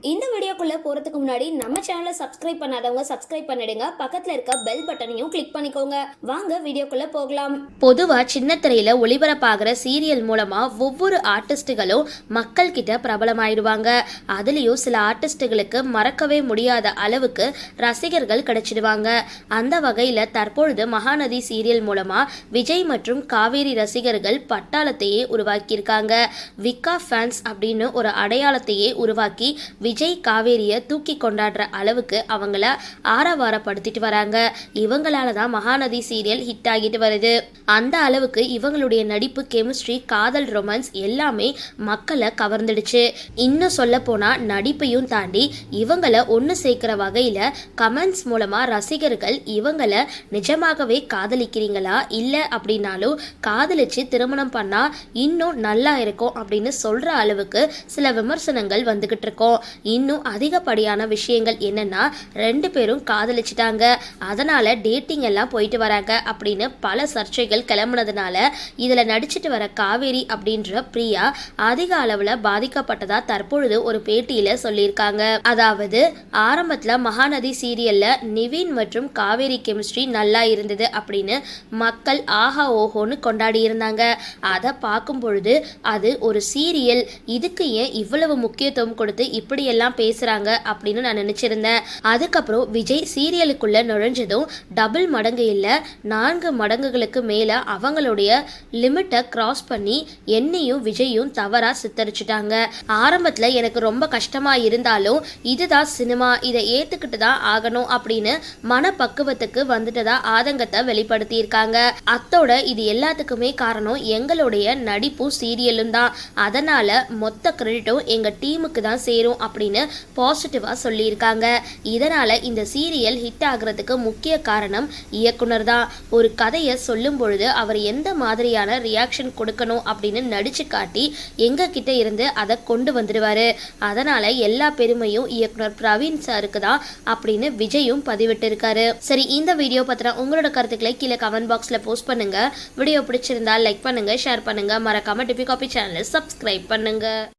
இந்த வீடியோக்குள்ளே போறதுக்கு முன்னாடி நம்ம சேனலை சப்ஸ்கிரைப் பண்ணாதவங்க சப்ஸ்கிரைப் பண்ணிடுங்க. பக்கத்தில் இருக்க பெல் பட்டனையும் கிளிக் பண்ணிக்கோங்க. வாங்க வீடியோக்குள்ளே போகலாம். பொதுவாக சின்ன திரையில் ஒளிபரப்பாகிற சீரியல் மூலமாக ஒவ்வொரு ஆர்டிஸ்ட்டுகளும் மக்கள் கிட்ட பிரபலமாயிடுவாங்க. அதுலேயும் சில ஆர்டிஸ்ட்டுகளுக்கு மறக்கவே முடியாத அளவுக்கு ரசிகர்கள் கிடைச்சிடுவாங்க. அந்த வகையில் தற்பொழுது மகாநதி சீரியல் மூலமாக விஜய் மற்றும் காவேரி ரசிகர்கள் பட்டாளத்தையே உருவாக்கியிருக்காங்க. விக்கா ஃபேன்ஸ் அப்படின்னு ஒரு அடையாளத்தையே உருவாக்கி விஜய் காவேரியை தூக்கி கொண்டாடுற அளவுக்கு அவங்கள ஆரவாரப்படுத்திட்டு வராங்க. இவங்களால தான் மகாநதி சீரியல் ஹிட் ஆகிட்டு வருது. அந்த அளவுக்கு இவங்களுடைய நடிப்பு கெமிஸ்ட்ரி காதல் ரொமான்ஸ் எல்லாமே மக்களை கவர்ந்துடுச்சு. இன்னும் சொல்ல போனா நடிப்பையும் தாண்டி இவங்களை ஒன்று சேர்க்கிற வகையில் கமெண்ட்ஸ் மூலமாக ரசிகர்கள் இவங்களை நிஜமாகவே காதலிக்கிறீங்களா? இல்லை அப்படின்னாலும் காதலிச்சு திருமணம் பண்ணா இன்னும் நல்லா இருக்கும் அப்படின்னு சொல்ற அளவுக்கு சில விமர்சனங்கள் வந்துகிட்டு இருக்கோம். இன்னும் அதிகப்படியான விஷயங்கள் என்னன்னா ரெண்டு பேரும் காதலிச்சிட்டாங்க. அதனால டேட்டிங் எல்லாம் போயிட்டு வராங்க அப்படின்னு பல சர்ச்சைகள் கிளம்புனதுனால இதுல நடிச்சிட்டு வர காவேரி அப்படின்ற பிரியா அதிக அளவுல பாதிக்கப்பட்டதா தற்பொழுது ஒரு பேட்டியில சொல்லியிருக்காங்க. அதாவது ஆரம்பத்துல மகாநதி சீரியல்ல நிவின் மற்றும் காவேரி கெமிஸ்ட்ரி நல்லா இருந்தது அப்படின்னு மக்கள் ஆஹா ஓஹோன்னு கொண்டாடி இருந்தாங்க. அதை பார்க்கும் பொழுது அது ஒரு சீரியல். இதுக்கு ஏன் இவ்வளவு முக்கியத்துவம் கொடுத்து இப்படியெல்லாம் பேசுறாங்க அப்படின்னு நான் நினைச்சிருந்தேன். அதுக்கப்புறம் விஜய் சீரியலுக்குள்ள நுழைஞ்சதும் டபுள் மடங்கு இல்லை நான்கு மடங்குகளுக்கு மேல அவங்களுடைய லிமிட்டை கிராஸ் பண்ணி என்னையும் விஜயும் தவறா சித்தரிச்சிட்டாங்க. ஆரம்பத்துல எனக்கு ரொம்ப கஷ்டமா இருந்தாலும் இதுதான் சினிமா இதை ஏத்துக்கிட்டு தான் ஆகணும் அப்படின்னு மனப்பக்குவத்துக்கு வந்துட்டதா ஆதங்கத்தை வெளிப்படுத்தியிருக்காங்க. அத்தோட இது எல்லாத்துக்குமே காரணம் எங்களுடைய நடிப்பும் சீரியலும் தான். அதனால மொத்த கிரெடிட்டும் எங்க டீமுக்கு தான் சேரும் அப்படின்னு பாசிட்டிவாக சொல்லியிருக்காங்க. இதனால் இந்த சீரியல் ஹிட் ஆகிறதுக்கு முக்கிய காரணம் இயக்குனர் தான். ஒரு கதையை சொல்லும் பொழுது அவர் எந்த மாதிரியான ரியாக்ஷன் கொடுக்கணும் அப்படின்னு நடிச்சு காட்டி எங்க இருந்து அதை கொண்டு வந்துடுவார் அதனால் எல்லா பெருமையும் இயக்குனர் பிரவீன் சாருக்கு தான் அப்படின்னு விஜயும் பதிவிட்டிருக்காரு. சரி இந்த வீடியோ பத்தின உங்களோட கருத்துக்களை கீழே கமெண்ட் பாக்ஸில் போஸ்ட் பண்ணுங்கள் வீடியோ பிடிச்சிருந்தா லைக் பண்ணுங்கள் ஷேர் பண்ணுங்க. மறக்காமல் டிபி காபி சேனலை சப்ஸ்கிரைப் பண்ணுங்கள்